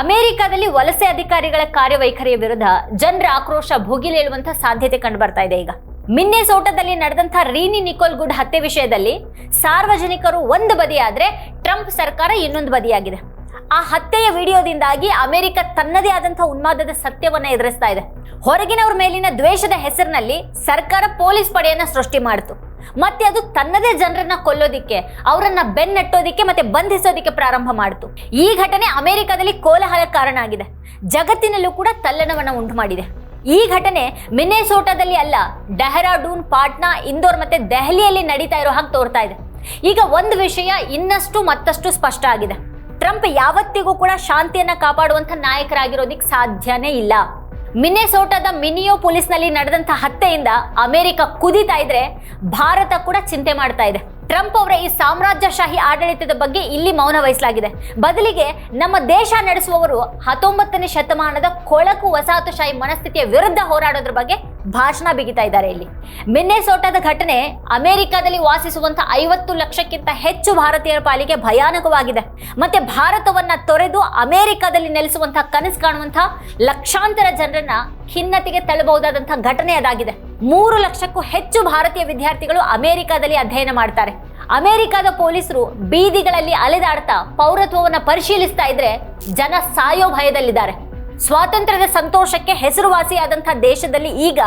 ಅಮೆರಿಕದಲ್ಲಿ ವಲಸೆ ಅಧಿಕಾರಿಗಳ ಕಾರ್ಯವೈಖರಿಯ ವಿರುದ್ಧ ಜನರ ಆಕ್ರೋಶ ಭುಗಿಲೇಳುವಂತ ಸಾಧ್ಯತೆ ಕಂಡು ಬರ್ತಾ ಇದೆ ಈಗ. ಮಿನ್ನೆಸೋಟದಲ್ಲಿ ನಡೆದಂತಹ ರೀನಿ ನಿಕೋಲ್ ಗುಡ್ ಹತ್ಯೆ ವಿಷಯದಲ್ಲಿ ಸಾರ್ವಜನಿಕರು ಒಂದು ಬದಿಯಾದ್ರೆ ಟ್ರಂಪ್ ಸರ್ಕಾರ ಇನ್ನೊಂದು ಬದಿಯಾಗಿದೆ. ಆ ಹತ್ಯೆಯ ವಿಡಿಯೋದಿಂದಾಗಿ ಅಮೆರಿಕ ತನ್ನದೇ ಆದಂತಹ ಉನ್ಮಾದದ ಸತ್ಯವನ್ನ ಎದುರಿಸ್ತಾ ಇದೆ. ಹೊರಗಿನವರ ಮೇಲಿನ ದ್ವೇಷದ ಹೆಸರಿನಲ್ಲಿ ಸರ್ಕಾರ ಪೊಲೀಸ್ ಪಡೆಯನ್ನ ಸೃಷ್ಟಿ ಮಾಡಿತು. ಮತ್ತೆ ಅದು ತನ್ನದೇ ಜನರನ್ನ ಕೊಲ್ಲೋದಿಕ್ಕೆ, ಅವರನ್ನ ಬೆನ್ನಟ್ಟೋದಿಕ್ಕೆ ಮತ್ತೆ ಬಂಧಿಸೋದಿಕ್ಕೆ ಪ್ರಾರಂಭ ಮಾಡಿತು. ಈ ಘಟನೆ ಅಮೆರಿಕದಲ್ಲಿ ಕೋಲಾಹಲ ಕಾರಣ ಆಗಿದೆ. ಜಗತ್ತಿನಲ್ಲೂ ಕೂಡ ತಲ್ಲಣವನ್ನ ಉಂಟು ಮಾಡಿದೆ. ಈ ಘಟನೆ ಮಿನ್ನೆಸೋಟಾದಲ್ಲಿ ಅಲ್ಲ, ಡೆಹರಾಡೂನ್, ಪಾಟ್ನಾ, ಇಂದೋರ್ ಮತ್ತೆ ದೆಹಲಿಯಲ್ಲಿ ನಡೀತಾ ಇರೋ ಹಾಗೆ ತೋರ್ತಾ ಇದೆ. ಈಗ ಒಂದು ವಿಷಯ ಇನ್ನಷ್ಟು ಮತ್ತಷ್ಟು ಸ್ಪಷ್ಟ ಆಗಿದೆ. ಟ್ರಂಪ್ ಯಾವತ್ತಿಗೂ ಕೂಡ ಶಾಂತಿಯನ್ನ ಕಾಪಾಡುವಂತ ನಾಯಕರಾಗಿರೋದಿಕ್ ಸಾಧ್ಯನೇ ಇಲ್ಲ. ಮಿನ್ನೆಸೋಟಾದ ಮಿನಿಯೋ ಪೊಲೀಸ್ನಲ್ಲಿ ನಡೆದಂತ ಹತ್ಯೆಯಿಂದ ಅಮೆರಿಕ ಕುದಿತಾ ಇದ್ರೆ ಭಾರತ ಕೂಡ ಚಿಂತೆ ಮಾಡ್ತಾ ಇದೆ. ಟ್ರಂಪ್ ಅವರ ಈ ಸಾಮ್ರಾಜ್ಯಶಾಹಿ ಆಡಳಿತದ ಬಗ್ಗೆ ಇಲ್ಲಿ ಮೌನ ವಹಿಸಲಾಗಿದೆ. ಬದಲಿಗೆ ನಮ್ಮ ದೇಶ ನಡೆಸುವವರು ಹತ್ತೊಂಬತ್ತನೇ ಶತಮಾನದ ಕೊಳಕು ವಸಾಹತುಶಾಹಿ ಮನಸ್ಥಿತಿಯ ವಿರುದ್ಧ ಹೋರಾಡೋದ್ರ ಬಗ್ಗೆ ಭಾಷಣ ಬಿಗಿತಾ ಇದ್ದಾರೆ ಇಲ್ಲಿ. ಮಿನ್ನೆಸೋಟಾದ ಘಟನೆ ಅಮೆರಿಕಾದಲ್ಲಿ ವಾಸಿಸುವಂತ ಐವತ್ತು ಲಕ್ಷಕ್ಕಿಂತ ಹೆಚ್ಚು ಭಾರತೀಯರ ಪಾಲಿಗೆ ಭಯಾನಕವಾಗಿದೆ. ಮತ್ತೆ ಭಾರತವನ್ನ ತೊರೆದು ಅಮೆರಿಕಾದಲ್ಲಿ ನೆಲೆಸುವಂತಹ ಕನಸು ಕಾಣುವಂತಹ ಲಕ್ಷಾಂತರ ಜನರನ್ನ ಖಿನ್ನತೆಗೆ ತಳ್ಳಬಹುದಾದಂತಹ ಘಟನೆ ಅದಾಗಿದೆ. ಮೂರು ಲಕ್ಷಕ್ಕೂ ಹೆಚ್ಚು ಭಾರತೀಯ ವಿದ್ಯಾರ್ಥಿಗಳು ಅಮೆರಿಕಾದಲ್ಲಿ ಅಧ್ಯಯನ ಮಾಡ್ತಾರೆ. ಅಮೆರಿಕಾದ ಪೊಲೀಸರು ಬೀದಿಗಳಲ್ಲಿ ಅಲೆದಾಡ್ತಾ ಪೌರತ್ವವನ್ನು ಪರಿಶೀಲಿಸ್ತಾ ಇದ್ರೆ ಜನ ಸಾಯೋ ಭಯದಲ್ಲಿದ್ದಾರೆ. ಸ್ವಾತಂತ್ರ್ಯದ ಸಂತೋಷಕ್ಕೆ ಹೆಸರುವಾಸಿಯಾದಂತಹ ದೇಶದಲ್ಲಿ ಈಗ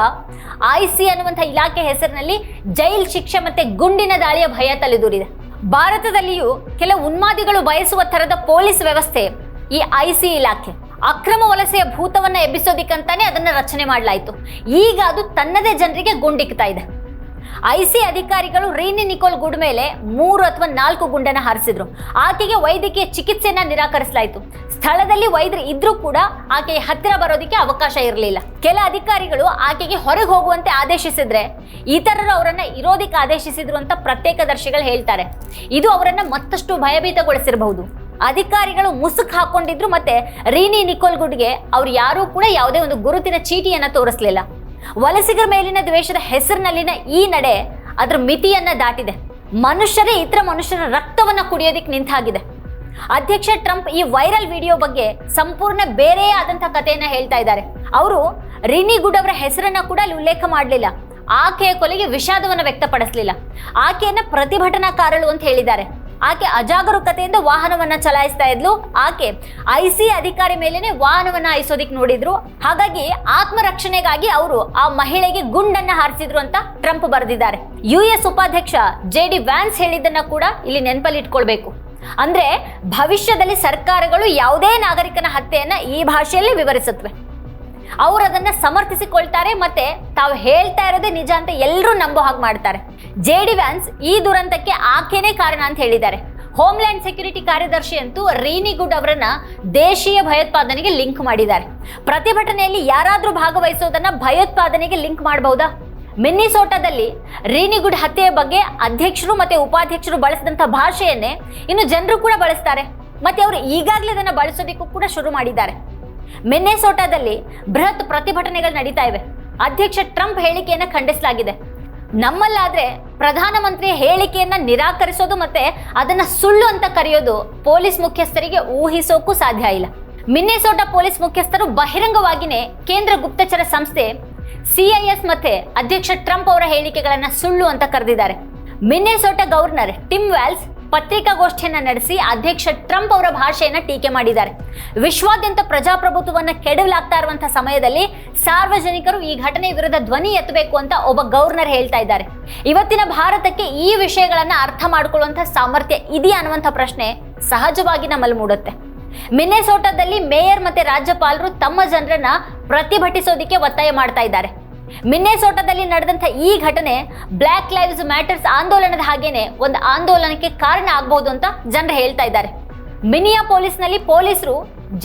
ಐ ಸಿ ಅನ್ನುವಂಥ ಇಲಾಖೆ ಹೆಸರಿನಲ್ಲಿ ಜೈಲ್ ಶಿಕ್ಷೆ ಮತ್ತೆ ಗುಂಡಿನ ದಾಳಿಯ ಭಯ ತಲೆದೂರಿದೆ. ಭಾರತದಲ್ಲಿಯೂ ಕೆಲವು ಉನ್ಮಾದಿಗಳು ಬಯಸುವ ತರದ ಪೊಲೀಸ್ ವ್ಯವಸ್ಥೆ ಈ ಐ ಸಿ ಇಲಾಖೆ. ಅಕ್ರಮ ವಲಸೆಯ ಭೂತವನ್ನ ಎಬ್ಬಿಸೋದಿಕ್ಕಂತಾನೆ ಅದನ್ನ ರಚನೆ ಮಾಡಲಾಯಿತು. ಈಗ ಅದು ತನ್ನದೇ ಜನರಿಗೆ ಗುಂಡಿಕ್ತಾ ಇದೆ. ಐಸಿ ಅಧಿಕಾರಿಗಳು ರೀನಿ ನಿಕೋಲ್ ಗುಡ್ ಮೇಲೆ ಮೂರು ಅಥವಾ ನಾಲ್ಕು ಗುಂಡನ್ನು ಹಾರಿಸಿದ್ರು. ಆಕೆಗೆ ವೈದ್ಯಕೀಯ ಚಿಕಿತ್ಸೆಯನ್ನ ನಿರಾಕರಿಸಲಾಯಿತು. ಸ್ಥಳದಲ್ಲಿ ವೈದ್ಯರು ಇದ್ರೂ ಕೂಡ ಆಕೆಗೆ ಹತ್ತಿರ ಬರೋದಕ್ಕೆ ಅವಕಾಶ ಇರಲಿಲ್ಲ. ಕೆಲ ಅಧಿಕಾರಿಗಳು ಆಕೆಗೆ ಹೊರಗೆ ಹೋಗುವಂತೆ ಆದೇಶಿಸಿದ್ರೆ ಇತರರು ಅವರನ್ನ ಇರೋದಕ್ಕೆ ಆದೇಶಿಸಿದ್ರು ಅಂತ ಪ್ರತ್ಯೇಕದರ್ಶಿಗಳು ಹೇಳ್ತಾರೆ. ಇದು ಅವರನ್ನ ಮತ್ತಷ್ಟು ಭಯಭೀತಗೊಳಿಸಿರಬಹುದು. ಅಧಿಕಾರಿಗಳು ಮುಸುಕ್ ಹಾಕೊಂಡಿದ್ರು ಮತ್ತೆ ರೀನಿ ನಿಕೋಲ್ ಗುಡ್ಗೆ ಅವ್ರು ಯಾರೂ ಕೂಡ ಯಾವುದೇ ಒಂದು ಗುರುತಿನ ಚೀಟಿಯನ್ನು ತೋರಿಸ್ಲಿಲ್ಲ. ವಲಸಿಗರ ಮೇಲಿನ ದ್ವೇಷದ ಹೆಸರಿನಲ್ಲಿನ ಈ ನಡೆ ಅದರ ಮಿತಿಯನ್ನ ದಾಟಿದೆ. ಮನುಷ್ಯರೇ ಇತರ ಮನುಷ್ಯರ ರಕ್ತವನ್ನು ಕುಡಿಯೋದಿಕ್ಕೆ ನಿಂತಾಗಿದೆ. ಅಧ್ಯಕ್ಷ ಟ್ರಂಪ್ ಈ ವೈರಲ್ ವಿಡಿಯೋ ಬಗ್ಗೆ ಸಂಪೂರ್ಣ ಬೇರೆಯೇ ಆದಂತಹ ಕಥೆಯನ್ನ ಹೇಳ್ತಾ ಇದ್ದಾರೆ. ಅವರು ರಿನಿ ಗುಡ್ ಅವರ ಹೆಸರನ್ನ ಕೂಡ ಅಲ್ಲಿ ಉಲ್ಲೇಖ ಮಾಡಲಿಲ್ಲ. ಆಕೆಯ ಕೊಲೆಗೆ ವಿಷಾದವನ್ನು ವ್ಯಕ್ತಪಡಿಸಲಿಲ್ಲ. ಆಕೆಯನ್ನ ಪ್ರತಿಭಟನಾಕಾರಳು ಅಂತ ಹೇಳಿದ್ದಾರೆ. ಆಕೆ ಅಜಾಗರೂಕತೆಯಿಂದ ವಾಹನವನ್ನ ಚಲಾಯಿಸ್ತಾ ಇದ್ಲು. ಆಕೆ ಐಸಿ ಅಧಿಕಾರಿ ಮೇಲೇನೆ ವಾಹನವನ್ನ ಹಾಯಿಸೋದಿಕ್ ನೋಡಿದ್ರು. ಹಾಗಾಗಿ ಆತ್ಮರಕ್ಷಣೆಗಾಗಿ ಅವರು ಆ ಮಹಿಳೆಗೆ ಗುಂಡನ್ನ ಹಾರಿಸಿದ್ರು ಅಂತ ಟ್ರಂಪ್ ಬರೆದಿದ್ದಾರೆ. ಯು ಎಸ್ ಉಪಾಧ್ಯಕ್ಷ ಜೆ ಡಿ ವ್ಯಾನ್ಸ್ ಹೇಳಿದ್ದನ್ನ ಕೂಡ ಇಲ್ಲಿ ನೆನಪಲ್ಲಿ ಇಟ್ಕೊಳ್ಬೇಕು. ಅಂದ್ರೆ ಭವಿಷ್ಯದಲ್ಲಿ ಸರ್ಕಾರಗಳು ಯಾವುದೇ ನಾಗರಿಕನ ಹತ್ಯೆಯನ್ನ ಈ ಭಾಷೆಯಲ್ಲಿ ವಿವರಿಸುತ್ತವೆ. ಅವರು ಅದನ್ನ ಸಮರ್ಥಿಸಿಕೊಳ್ತಾರೆ ಮತ್ತೆ ತಾವು ಹೇಳ್ತಾ ಇರೋದೇ ನಿಜ ಅಂತ ಎಲ್ಲರೂ ನಂಬೋ ಹಾಗೆ ಮಾಡ್ತಾರೆ. ಜೆ ಡಿ ವ್ಯಾನ್ಸ್ ಈ ದುರಂತಕ್ಕೆ ಆಕೆನೇ ಕಾರಣ ಅಂತ ಹೇಳಿದ್ದಾರೆ. ಹೋಮ್ಲ್ಯಾಂಡ್ ಸೆಕ್ಯೂರಿಟಿ ಕಾರ್ಯದರ್ಶಿ ಅಂತೂ ರೀನಿ ಗುಡ್ ಅವರನ್ನ ದೇಶೀಯ ಭಯೋತ್ಪಾದನೆಗೆ ಲಿಂಕ್ ಮಾಡಿದ್ದಾರೆ. ಪ್ರತಿಭಟನೆಯಲ್ಲಿ ಯಾರಾದರೂ ಭಾಗವಹಿಸೋದನ್ನ ಭಯೋತ್ಪಾದನೆಗೆ ಲಿಂಕ್ ಮಾಡಬಹುದಾ ಮಿನ್ನಿಸೋಟಾದಲ್ಲಿ ರೀನಿಗುಡ್ ಹತ್ಯೆಯ ಬಗ್ಗೆ ಅಧ್ಯಕ್ಷರು ಮತ್ತೆ ಉಪಾಧ್ಯಕ್ಷರು ಬಳಸಿದಂಥ ಭಾಷೆಯನ್ನೇ ಇನ್ನು ಜನರು ಕೂಡ ಬಳಸ್ತಾರೆ. ಮತ್ತೆ ಅವರು ಈಗಾಗಲೇ ಅದನ್ನು ಬಳಸೋದಕ್ಕೂ ಕೂಡ ಶುರು ಮಾಡಿದ್ದಾರೆ. ಮಿನ್ನೆಸೋಟಾದಲ್ಲಿ ಬೃಹತ್ ಪ್ರತಿಭಟನೆಗಳು ನಡೀತಾ ಇವೆ. ಅಧ್ಯಕ್ಷ ಟ್ರಂಪ್ ಹೇಳಿಕೆಯನ್ನು ಖಂಡಿಸಲಾಗಿದೆ. ನಮ್ಮಲ್ಲಾದ್ರೆ ಪ್ರಧಾನಮಂತ್ರಿ ಹೇಳಿಕೆಯನ್ನ ನಿರಾಕರಿಸೋದು ಮತ್ತೆ ಅದನ್ನ ಸುಳ್ಳು ಅಂತ ಕರೆಯೋದು ಪೊಲೀಸ್ ಮುಖ್ಯಸ್ಥರಿಗೆ ಊಹಿಸೋಕ್ಕೂ ಸಾಧ್ಯ ಇಲ್ಲ. ಮಿನ್ನೆಸೋಟಾ ಪೊಲೀಸ್ ಮುಖ್ಯಸ್ಥರು ಬಹಿರಂಗವಾಗಿನೇ ಕೇಂದ್ರ ಗುಪ್ತಚರ ಸಂಸ್ಥೆ ಸಿಐಎಸ್ ಮತ್ತೆ ಅಧ್ಯಕ್ಷ ಟ್ರಂಪ್ ಅವರ ಹೇಳಿಕೆಗಳನ್ನ ಸುಳ್ಳು ಅಂತ ಕರೆದಿದ್ದಾರೆ. ಮಿನ್ನೆಸೋಟಾ ಗವರ್ನರ್ ಟಿಮ್ ವ್ಯಾಲ್ಸ್ ಪತ್ರಿಕಾಗೋಷ್ಠಿಯನ್ನ ನಡೆಸಿ ಅಧ್ಯಕ್ಷ ಟ್ರಂಪ್ ಅವರ ಭಾಷೆಯನ್ನ ಟೀಕೆ ಮಾಡಿದ್ದಾರೆ. ವಿಶ್ವಾದ್ಯಂತ ಪ್ರಜಾಪ್ರಭುತ್ವವನ್ನ ಕೆಡವಲಾಗ್ತಾ ಇರುವಂತಹ ಸಮಯದಲ್ಲಿ ಸಾರ್ವಜನಿಕರು ಈ ಘಟನೆ ವಿರುದ್ಧ ಧ್ವನಿ ಎತ್ತಬೇಕು ಅಂತ ಒಬ್ಬ ಗವರ್ನರ್ ಹೇಳ್ತಾ ಇದ್ದಾರೆ. ಇವತ್ತಿನ ಭಾರತಕ್ಕೆ ಈ ವಿಷಯಗಳನ್ನ ಅರ್ಥ ಮಾಡಿಕೊಳ್ಳುವಂತಹ ಸಾಮರ್ಥ್ಯ ಇದೆಯಾ ಅನ್ನುವಂಥ ಪ್ರಶ್ನೆ ಸಹಜವಾಗಿ ನಮ್ಮಲ್ಲಿ ಮೂಡುತ್ತೆ. ಮಿನ್ನೆಸೋಟದಲ್ಲಿ ಮೇಯರ್ ಮತ್ತೆ ರಾಜ್ಯಪಾಲರು ತಮ್ಮ ಜನರನ್ನ ಪ್ರತಿಭಟಿಸೋದಿಕ್ಕೆ ಒತ್ತಾಯ ಮಾಡ್ತಾ ಇದ್ದಾರೆ. ಮಿನ್ನೆಸೋಟಾದಲ್ಲಿ ನಡೆದಂಥ ಈ ಘಟನೆ ಬ್ಲ್ಯಾಕ್ ಲೈವ್ಸ್ ಮ್ಯಾಟರ್ಸ್ ಆಂದೋಲನದ ಹಾಗೇನೆ ಒಂದು ಆಂದೋಲನಕ್ಕೆ ಕಾರಣ ಆಗಬಹುದು ಅಂತ ಜನರು ಹೇಳ್ತಾ ಇದ್ದಾರೆ. ಮಿನಿಯಾ ಪೊಲೀಸ್ನಲ್ಲಿ ಪೊಲೀಸರು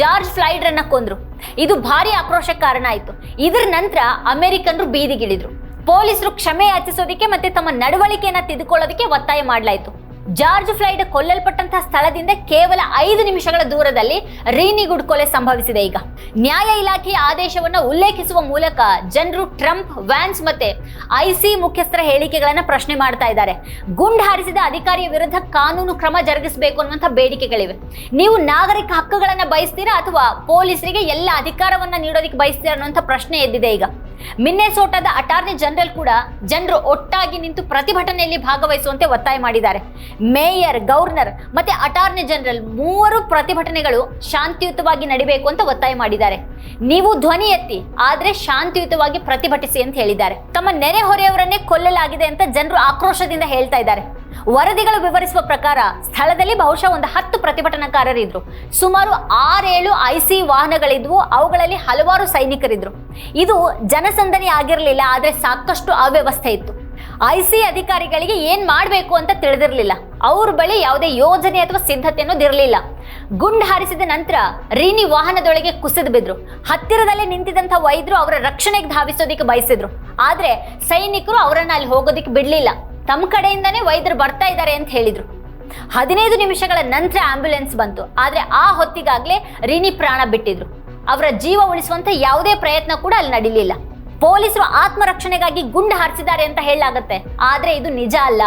ಜಾರ್ಜ್ ಫ್ಲೈಡ್ರನ್ನ ಕೊಂದ್ರು. ಇದು ಭಾರಿ ಆಕ್ರೋಶಕ್ಕೆ ಕಾರಣ ಆಯಿತು. ಇದರ ನಂತರ ಅಮೆರಿಕನ್ರು ಬೀದಿಗಿಳಿದ್ರು. ಪೊಲೀಸರು ಕ್ಷಮೆ ಯಾಚಿಸೋದಕ್ಕೆ ಮತ್ತೆ ತಮ್ಮ ನಡವಳಿಕೆಯನ್ನ ತಿದ್ದುಕೊಳ್ಳೋದಕ್ಕೆ ಒತ್ತಾಯ ಮಾಡಲಾಯಿತು. ಜಾರ್ಜ್ ಫ್ಲೈಡ್ ಕೊಲ್ಲಲ್ಪಟ್ಟಂತಹ ಸ್ಥಳದಿಂದ ಕೇವಲ ಐದು ನಿಮಿಷಗಳ ದೂರದಲ್ಲಿ ರೀನಿಗುಡ್ ಕೊಲೆ ಸಂಭವಿಸಿದೆ ಈಗ. ನ್ಯಾಯ ಇಲಾಖೆಯ ಆದೇಶವನ್ನು ಉಲ್ಲೇಖಿಸುವ ಮೂಲಕ ಜನರು ಟ್ರಂಪ್, ವ್ಯಾನ್ಸ್ ಮತ್ತೆ ಐಸಿ ಮುಖ್ಯಸ್ಥರ ಹೇಳಿಕೆಗಳನ್ನ ಪ್ರಶ್ನೆ ಮಾಡ್ತಾ ಇದ್ದಾರೆ. ಗುಂಡ್ ಹಾರಿಸಿದ ಅಧಿಕಾರಿಯ ವಿರುದ್ಧ ಕಾನೂನು ಕ್ರಮ ಜರುಗಿಸಬೇಕು ಅನ್ನುವಂಥ ಬೇಡಿಕೆಗಳಿವೆ. ನೀವು ನಾಗರಿಕ ಹಕ್ಕುಗಳನ್ನ ಬಯಸ್ತೀರಾ ಅಥವಾ ಪೊಲೀಸರಿಗೆ ಎಲ್ಲ ಅಧಿಕಾರವನ್ನ ನೀಡೋದಕ್ಕೆ ಬಯಸ್ತೀರಾ ಅನ್ನುವಂಥ ಪ್ರಶ್ನೆ ಎದ್ದಿದೆ ಈಗ. ಮಿನ್ನೆಸೋಟಾದ ಅಟಾರ್ನಿ ಜನರಲ್ ಕೂಡ ಜನರು ಒಟ್ಟಾಗಿ ನಿಂತು ಪ್ರತಿಭಟನೆಯಲ್ಲಿ ಭಾಗವಹಿಸುವಂತೆ ಒತ್ತಾಯ ಮಾಡಿದ್ದಾರೆ. ಮೇಯರ್ ಗವರ್ನರ್ ಮತ್ತೆ ಅಟಾರ್ನಿ ಜನರಲ್ ಮೂವರು ಪ್ರತಿಭಟನೆಗಳು ಶಾಂತಿಯುತವಾಗಿ ನಡಿಬೇಕು ಅಂತ ಒತ್ತಾಯ ಮಾಡಿದ್ದಾರೆ. ನೀವು ಧ್ವನಿ ಎತ್ತಿ, ಆದ್ರೆ ಶಾಂತಿಯುತವಾಗಿ ಪ್ರತಿಭಟಿಸಿ ಅಂತ ಹೇಳಿದ್ದಾರೆ. ತಮ್ಮ ನೆರೆಹೊರೆಯವರನ್ನೇ ಕೊಲ್ಲಲಾಗಿದೆ ಅಂತ ಜನರು ಆಕ್ರೋಶದಿಂದ ಹೇಳ್ತಾ ಇದ್ದಾರೆ. ವರದಿಗಳು ವಿವರಿಸುವ ಪ್ರಕಾರ ಸ್ಥಳದಲ್ಲಿ ಬಹುಶಃ ಒಂದು ಹತ್ತು ಪ್ರತಿಭಟನಾಕಾರರಿದ್ರು. ಸುಮಾರು ಆರೇಳು ಐಸಿ ವಾಹನಗಳಿದ್ವು, ಅವುಗಳಲ್ಲಿ ಹಲವಾರು ಸೈನಿಕರಿದ್ರು. ಇದು ಜನಸಂದಣಿ ಆಗಿರಲಿಲ್ಲ, ಆದರೆ ಸಾಕಷ್ಟು ಅವ್ಯವಸ್ಥೆ ಇತ್ತು. ಐಸಿ ಅಧಿಕಾರಿಗಳಿಗೆ ಏನ್ ಮಾಡಬೇಕು ಅಂತ ತಿಳಿದಿರಲಿಲ್ಲ. ಅವ್ರ ಬಳಿ ಯಾವುದೇ ಯೋಜನೆ ಅಥವಾ ಸಿದ್ಧತೆ ಅನ್ನೋದು ಇರಲಿಲ್ಲ. ಗುಂಡು ಹಾರಿಸಿದ ನಂತರ ರೀನಿ ವಾಹನದೊಳಗೆ ಕುಸಿದು ಬಿದ್ರು. ಹತ್ತಿರದಲ್ಲೇ ನಿಂತಿದ್ದಂಥ ವೈದ್ಯರು ಅವರ ರಕ್ಷಣೆಗೆ ಧಾವಿಸೋದಕ್ಕೆ ಬಯಸಿದ್ರು. ಆದ್ರೆ ಸೈನಿಕರು ಅವರನ್ನ ಅಲ್ಲಿ ಹೋಗೋದಕ್ಕೆ ಬಿಡ್ಲಿಲ್ಲ. ತಮ್ಮ ಕಡೆಯಿಂದನೇ ವೈದ್ಯರು ಬರ್ತಾ ಇದ್ದಾರೆ ಅಂತ ಹೇಳಿದರು. ಹದಿನೈದು ನಿಮಿಷಗಳ ನಂತರ ಆಂಬ್ಯುಲೆನ್ಸ್ ಬಂತು. ಆದರೆ ಆ ಹೊತ್ತಿಗಾಗಲೇ ರಿನಿ ಪ್ರಾಣ ಬಿಟ್ಟಿದ್ರು. ಅವರ ಜೀವ ಉಳಿಸುವಂಥ ಯಾವುದೇ ಪ್ರಯತ್ನ ಕೂಡ ಅಲ್ಲಿ ನಡೀಲಿಲ್ಲ. ಪೊಲೀಸರು ಆತ್ಮರಕ್ಷಣೆಗಾಗಿ ಗುಂಡು ಹಾರಿಸಿದ್ದಾರೆ ಅಂತ ಹೇಳಲಾಗತ್ತೆ. ಆದರೆ ಇದು ನಿಜ ಅಲ್ಲ.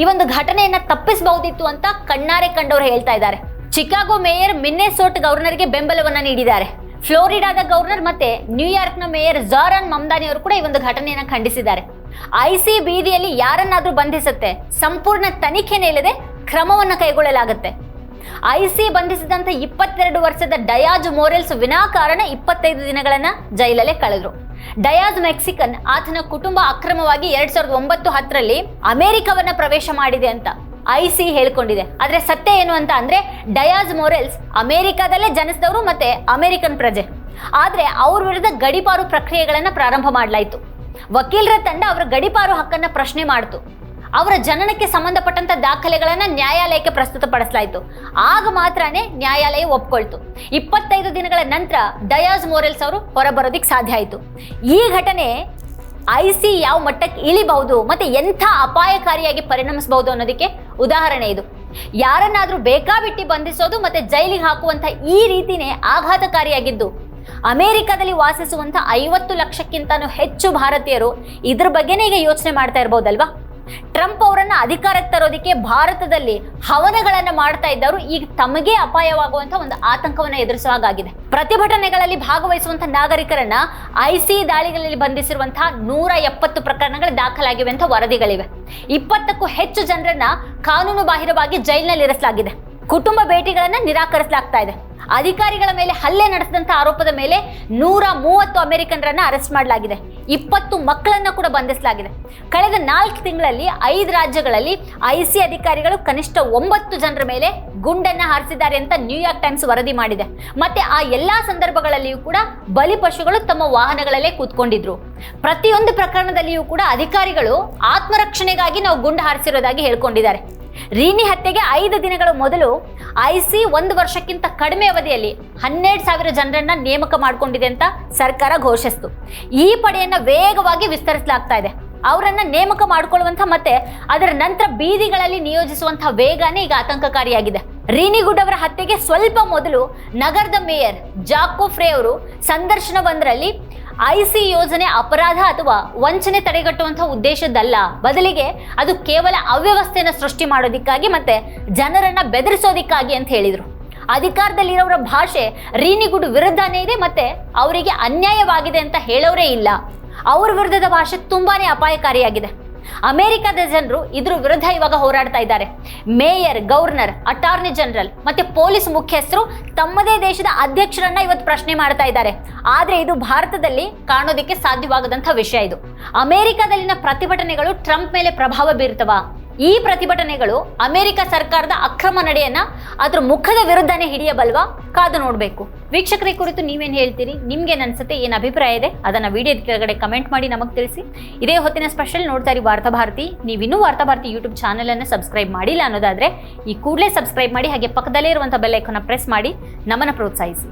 ಈ ಒಂದು ಘಟನೆಯನ್ನು ತಪ್ಪಿಸಬಹುದಿತ್ತು ಅಂತ ಕಣ್ಣಾರೆ ಕಂಡವರು ಹೇಳ್ತಾ ಇದ್ದಾರೆ. ಚಿಕಾಗೋ ಮೇಯರ್ ಮಿನ್ನೆಸೋಟ್ ಗವರ್ನರ್ಗೆ ಬೆಂಬಲವನ್ನು ನೀಡಿದ್ದಾರೆ. ಫ್ಲೋರಿಡಾದ ಗವರ್ನರ್ ಮತ್ತೆ ನ್ಯೂಯಾರ್ಕ್ನ ಮೇಯರ್ ಜಾರಾನ್ ಮಮ್ದಾನಿ ಅವರು ಕೂಡ ಈ ಒಂದು ಘಟನೆಯನ್ನು ಖಂಡಿಸಿದ್ದಾರೆ. ಐಸಿ ಬೀದಿಯಲ್ಲಿ ಯಾರನ್ನಾದರೂ ಬಂಧಿಸುತ್ತೆ, ಸಂಪೂರ್ಣ ತನಿಖೆನೇ ಇಲ್ಲದೆ ಕ್ರಮವನ್ನು ಕೈಗೊಳ್ಳಲಾಗುತ್ತೆ. ಐಸಿ ಬಂಧಿಸಿದಂತ ಇಪ್ಪತ್ತೆರಡು ವರ್ಷದ ಡಯಾಜ್ ಮೋರೆಲ್ಸ್ ವಿನಾಕಾರಣ ಇಪ್ಪತ್ತೈದು ದಿನಗಳನ್ನ ಜೈಲಲ್ಲೇ ಕಳೆದ್ರು. ಡಯಾಜ್ ಮೆಕ್ಸಿಕನ್ ಆತನ ಕುಟುಂಬ ಅಕ್ರಮವಾಗಿ ಎರಡ್ ಸಾವಿರದ ಒಂಬತ್ತು ಹತ್ತರಲ್ಲಿ ಅಮೆರಿಕವನ್ನ ಪ್ರವೇಶ ಮಾಡಿದೆ ಅಂತ ಐಸಿ ಹೇಳ್ಕೊಂಡಿದೆ. ಆದ್ರೆ ಸತ್ಯ ಏನು ಅಂತ ಅಂದ್ರೆ, ಡಯಾಜ್ ಮೋರೆಲ್ಸ್ ಅಮೆರಿಕಾದಲ್ಲೇ ಜನಿಸಿದವರು ಮತ್ತೆ ಅಮೆರಿಕನ್ ಪ್ರಜೆ. ಆದ್ರೆ ಅವ್ರ ವಿರುದ್ಧ ಗಡಿಪಾರು ಪ್ರಕ್ರಿಯೆಗಳನ್ನ ಪ್ರಾರಂಭ ಮಾಡಲಾಯಿತು. ವಕೀಲರ ತಂಡ ಅವರ ಗಡಿಪಾರು ಹಕ್ಕನ್ನ ಪ್ರಶ್ನೆ ಮಾಡಿತು. ಅವರ ಜನನಕ್ಕೆ ಸಂಬಂಧಪಟ್ಟಂತ ದಾಖಲೆಗಳನ್ನ ನ್ಯಾಯಾಲಯಕ್ಕೆ ಪ್ರಸ್ತುತಪಡಿಸಲಾಯಿತು. ಆಗ ಮಾತ್ರನೇ ನ್ಯಾಯಾಲಯ ಒಪ್ಕೊಳ್ತು. ಇಪ್ಪತ್ತೈದು ದಿನಗಳ ನಂತರ ಡಯಾಜ್ ಮೋರೆಲ್ಸ್ ಅವರು ಹೊರಬರೋದಿಕ್ ಸಾಧ್ಯ ಆಯಿತು. ಈ ಘಟನೆ ಐಸಿ ಯಾವ ಮಟ್ಟಕ್ಕೆ ಇಳಿಬಹುದು ಮತ್ತೆ ಎಂಥ ಅಪಾಯಕಾರಿಯಾಗಿ ಪರಿಣಮಿಸಬಹುದು ಅನ್ನೋದಕ್ಕೆ ಉದಾಹರಣೆ ಇದು. ಯಾರನ್ನಾದ್ರೂ ಬೇಕಾಬಿಟ್ಟಿ ಬಂಧಿಸೋದು ಮತ್ತೆ ಜೈಲಿಗೆ ಹಾಕುವಂತ ಈ ರೀತಿನೇ ಆಘಾತಕಾರಿಯಾಗಿದ್ದು ಅಮೆರಿಕದಲ್ಲಿ ವಾಸಿಸುವಂತ ಐವತ್ತು ಲಕ್ಷಕ್ಕಿಂತನೂ ಹೆಚ್ಚು ಭಾರತೀಯರು ಇದ್ರ ಬಗ್ಗೆನೇ ಈಗ ಯೋಚನೆ ಮಾಡ್ತಾ ಇರ್ಬೋದಲ್ವಾ? ಟ್ರಂಪ್ ಅವರನ್ನ ಅಧಿಕಾರಕ್ಕೆ ತರೋದಕ್ಕೆ ಭಾರತದಲ್ಲಿ ಹವನಗಳನ್ನು ಮಾಡ್ತಾ ಇದ್ದವರು ಈಗ ತಮಗೆ ಅಪಾಯವಾಗುವಂತ ಒಂದು ಆತಂಕವನ್ನ ಎದುರಿಸುವ ಹಾಗಾಗಿದೆ ಪ್ರತಿಭಟನೆಗಳಲ್ಲಿ ಭಾಗವಹಿಸುವಂತ ನಾಗರಿಕರನ್ನ ಐಸಿ ದಾಳಿಗಳಲ್ಲಿ ಬಂಧಿಸಿರುವಂತಹ ನೂರ ಎಪ್ಪತ್ತು ಪ್ರಕರಣಗಳು ದಾಖಲಾಗಿವೆ ಅಂತ ವರದಿಗಳಿವೆ. ಇಪ್ಪತ್ತಕ್ಕೂ ಹೆಚ್ಚು ಜನರನ್ನ ಕಾನೂನು ಬಾಹಿರವಾಗಿ ಜೈಲಿನಲ್ಲಿ ಇರಿಸಲಾಗಿದೆ. ಕುಟುಂಬ ಭೇಟಿಗಳನ್ನ ನಿರಾಕರಿಸಲಾಗ್ತಾ ಇದೆ. ಅಧಿಕಾರಿಗಳ ಮೇಲೆ ಹಲ್ಲೆ ನಡೆಸಿದಂಥ ಆರೋಪದ ಮೇಲೆ ನೂರ ಮೂವತ್ತು ಅಮೆರಿಕನ್ರನ್ನ ಅರೆಸ್ಟ್ ಮಾಡಲಾಗಿದೆ. ಇಪ್ಪತ್ತು ಮಕ್ಕಳನ್ನ ಕೂಡ ಬಂಧಿಸಲಾಗಿದೆ. ಕಳೆದ ನಾಲ್ಕು ತಿಂಗಳಲ್ಲಿ ಐದು ರಾಜ್ಯಗಳಲ್ಲಿ ಐಸಿ ಅಧಿಕಾರಿಗಳು ಕನಿಷ್ಠ ಒಂಬತ್ತು ಜನರ ಮೇಲೆ ಗುಂಡನ್ನ ಹಾರಿಸಿದ್ದಾರೆ ಅಂತ ನ್ಯೂಯಾರ್ಕ್ ಟೈಮ್ಸ್ ವರದಿ ಮಾಡಿದೆ. ಮತ್ತೆ ಆ ಎಲ್ಲಾ ಸಂದರ್ಭಗಳಲ್ಲಿಯೂ ಕೂಡ ಬಲಿಪಶುಗಳು ತಮ್ಮ ವಾಹನಗಳಲ್ಲೇ ಕೂತ್ಕೊಂಡಿದ್ರು. ಪ್ರತಿಯೊಂದು ಪ್ರಕರಣದಲ್ಲಿಯೂ ಕೂಡ ಅಧಿಕಾರಿಗಳು ಆತ್ಮರಕ್ಷಣೆಗಾಗಿ ನಾವು ಗುಂಡು ಹಾರಿಸಿರೋದಾಗಿ ಹೇಳ್ಕೊಂಡಿದ್ದಾರೆ. ರೀನಿ ಹತ್ಯೆಗೆ ಐದು ದಿನಗಳ ಮೊದಲು ಐಸಿ ಒಂದು ವರ್ಷಕ್ಕಿಂತ ಕಡಿಮೆ ಅವಧಿಯಲ್ಲಿ ಹನ್ನೆರಡು ಸಾವಿರ ಜನರನ್ನ ನೇಮಕ ಮಾಡಿಕೊಂಡಿದೆ ಅಂತ ಸರ್ಕಾರ ಘೋಷಿಸಿತು. ಈ ಪಡೆಯನ್ನ ವೇಗವಾಗಿ ವಿಸ್ತರಿಸಲಾಗ್ತಾ ಇದೆ. ಅವರನ್ನ ನೇಮಕ ಮಾಡಿಕೊಳ್ಳುವಂತ ಮತ್ತೆ ಅದರ ನಂತರ ಬೀದಿಗಳಲ್ಲಿ ನಿಯೋಜಿಸುವಂತಹ ವೇಗನೇ ಈಗ ಆತಂಕಕಾರಿಯಾಗಿದೆ. ರೀನಿಗುಡ್ ಅವರ ಹತ್ಯೆಗೆ ಸ್ವಲ್ಪ ಮೊದಲು ನಗರದ ಮೇಯರ್ ಜಾಕೋ ಫ್ರೇ ಅವರು ಸಂದರ್ಶನವೊಂದರಲ್ಲಿ ಐಸಿ ಯೋಜನೆ ಅಪರಾಧ ಅಥವಾ ವಂಚನೆ ತಡೆಗಟ್ಟುವಂತಹ ಉದ್ದೇಶದ್ದಲ್ಲ. ಬದಲಿಗೆ ಅದು ಕೇವಲ ಅವ್ಯವಸ್ಥೆಯನ್ನು ಸೃಷ್ಟಿ ಮಾಡೋದಿಕ್ಕಾಗಿ ಮತ್ತೆ ಜನರನ್ನ ಬೆದರಿಸೋದಿಕ್ಕಾಗಿ ಅಂತ ಹೇಳಿದ್ರು. ಅಧಿಕಾರದಲ್ಲಿರೋರ ಭಾಷೆ ರೀನಿಗುಡ್ ವಿರುದ್ಧನೇ ಇದೆ ಮತ್ತೆ ಅವರಿಗೆ ಅನ್ಯಾಯವಾಗಿದೆ ಅಂತ ಹೇಳೋರೇ ಇಲ್ಲ. ಅವ್ರ ವಿರುದ್ಧದ ಭಾಷೆ ತುಂಬಾನೇ ಅಪಾಯಕಾರಿಯಾಗಿದೆ. ಅಮೆರಿಕದ ಜನರು ಇದ್ರ ವಿರುದ್ಧ ಇವಾಗ ಹೋರಾಡ್ತಾ ಇದ್ದಾರೆ. ಮೇಯರ್, ಗವರ್ನರ್, ಅಟಾರ್ನಿ ಜನರಲ್ ಮತ್ತೆ ಪೊಲೀಸ್ ಮುಖ್ಯಸ್ಥರು ತಮ್ಮದೇ ದೇಶದ ಅಧ್ಯಕ್ಷರನ್ನ ಇವತ್ತು ಪ್ರಶ್ನೆ ಮಾಡ್ತಾ ಇದ್ದಾರೆ. ಆದ್ರೆ ಇದು ಭಾರತದಲ್ಲಿ ಕಾಣೋದಕ್ಕೆ ಸಾಧ್ಯವಾಗದಂತ ವಿಷಯ ಇದು. ಅಮೆರಿಕದಲ್ಲಿನ ಪ್ರತಿಭಟನೆಗಳು ಟ್ರಂಪ್ ಮೇಲೆ ಪ್ರಭಾವ ಬೀರ್ತವ. ಈ ಪ್ರತಿಭಟನೆಗಳು ಅಮೆರಿಕ ಸರ್ಕಾರದ ಅಕ್ರಮ ನಡೆಯನ್ನ ಅದ್ರ ಮುಖದ ವಿರುದ್ಧನೇ ಹಿಡಿಯಬಲ್ವಾ? ಕಾದು ನೋಡಬೇಕು. ವೀಕ್ಷಕರ ಕುರಿತು ನೀವೇನು ಹೇಳ್ತೀರಿ? ನಿಮ್ಗೆ ಅನ್ಸುತ್ತೆ, ಏನು ಅಭಿಪ್ರಾಯ ಇದೆ? ಅದನ್ನ ವಿಡಿಯೋದ ಕೆಳಗಡೆ ಕಮೆಂಟ್ ಮಾಡಿ ನಮಗೆ ತಿಳಿಸಿ. ಇದೇ ಹೊತ್ತಿನ ಸ್ಪೆಷಲ್ ನೋಡ್ತಾ ಇರಿ ವಾರ್ತಾ ಭಾರತಿ. ನೀವಿನ್ನೂ ವಾರ್ತಾ ಭಾರತಿ ಯೂಟ್ಯೂಬ್ ಚಾನಲನ್ನು ಸಬ್ಸ್ಕ್ರೈಬ್ ಮಾಡಿಲ್ಲ ಅನ್ನೋದಾದ್ರೆ ಈ ಕೂಡಲೇ ಸಬ್ಸ್ಕ್ರೈಬ್ ಮಾಡಿ ಹಾಗೆ ಪಕ್ಕದಲ್ಲೇ ಇರುವಂಥ ಬೆಲ್ ಐಕಾನ್ನ ಪ್ರೆಸ್ ಮಾಡಿ ನಮ್ಮನ್ನು ಪ್ರೋತ್ಸಾಹಿಸಿ.